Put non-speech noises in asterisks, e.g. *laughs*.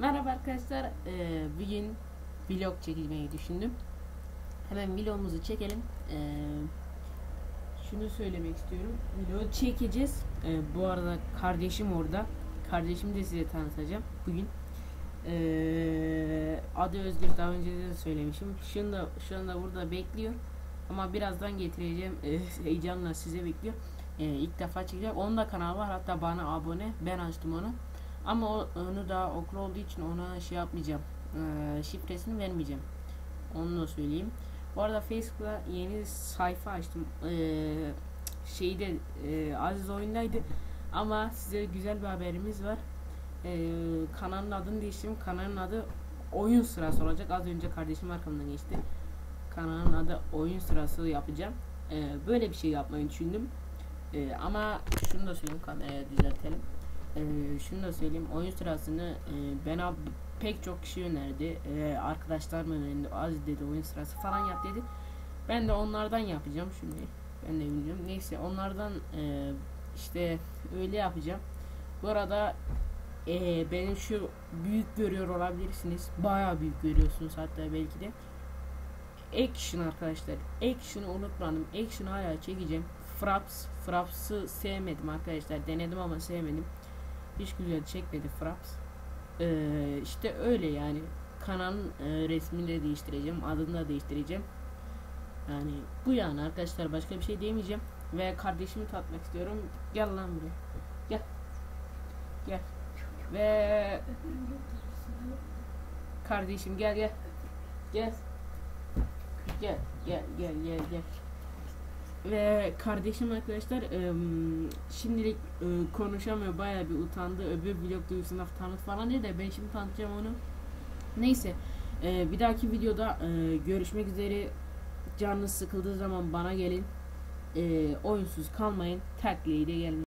Merhaba arkadaşlar. Ee, bugün vlog çekmeyi düşündüm. Hemen vlogumuzu çekelim. Ee, şunu söylemek istiyorum. Vlog çekeceğiz. Ee, bu arada kardeşim orada. Kardeşimi de size tanıtacağım bugün. Ee, adı Özgür daha önce de söylemişim. Şu anda, şu anda burada bekliyor. Ama birazdan getireceğim. Ee, *laughs* heyecanla size bekliyor. Ee, ilk defa çekeceğim. Onun da kanalı var. Hatta bana abone. Ben açtım onu. Ama onu da okul olduğu için ona şey yapmayacağım. Ee, şifresini vermeyeceğim. Onu da söyleyeyim. Bu arada Facebook'ta yeni sayfa açtım. Ee, şeyde e, Aziz oyundaydı. Ama size güzel bir haberimiz var. Ee, kanalın adını değiştirdim. Kanalın adı oyun sırası olacak. Az önce kardeşim arkamdan geçti. Kanalın adı oyun sırası yapacağım. Ee, böyle bir şey yapmayı düşündüm. Ee, ama şunu da söyleyeyim kameraya düzeltelim. Ee, şunu da söyleyeyim oyun sırasını e, ben ab pek çok kişi önerdi. Ee, arkadaşlar mı önerdi? Az dedi oyun sırası falan yap dedi. Ben de onlardan yapacağım şimdi. Ben de bilmiyorum. Neyse onlardan e, işte öyle yapacağım. Bu arada e, benim şu büyük görüyor olabilirsiniz. Bayağı büyük görüyorsunuz hatta belki de. Action arkadaşlar. Action'ı unutmadım. Action hala çekeceğim. Fraps. Fraps'ı sevmedim arkadaşlar. Denedim ama sevmedim. Hiç güzel çekmedi Fraps. Ee, işte öyle yani. Kanalın e, resmini de değiştireceğim. Adını da değiştireceğim. Yani bu yani arkadaşlar. Başka bir şey diyemeyeceğim. Ve kardeşimi tatmak istiyorum. Gel lan buraya. Gel. Gel. Ve kardeşim gel gel. Gel. Gel gel gel gel gel ve kardeşim arkadaşlar şimdilik ı, konuşamıyor bayağı bir utandı öbür vlog duyusunda tanıt falan diye de ben şimdi tanıtacağım onu. Neyse e, bir dahaki videoda e, görüşmek üzere. Canınız sıkıldığı zaman bana gelin. E, oyunsuz kalmayın. Takliye de gelin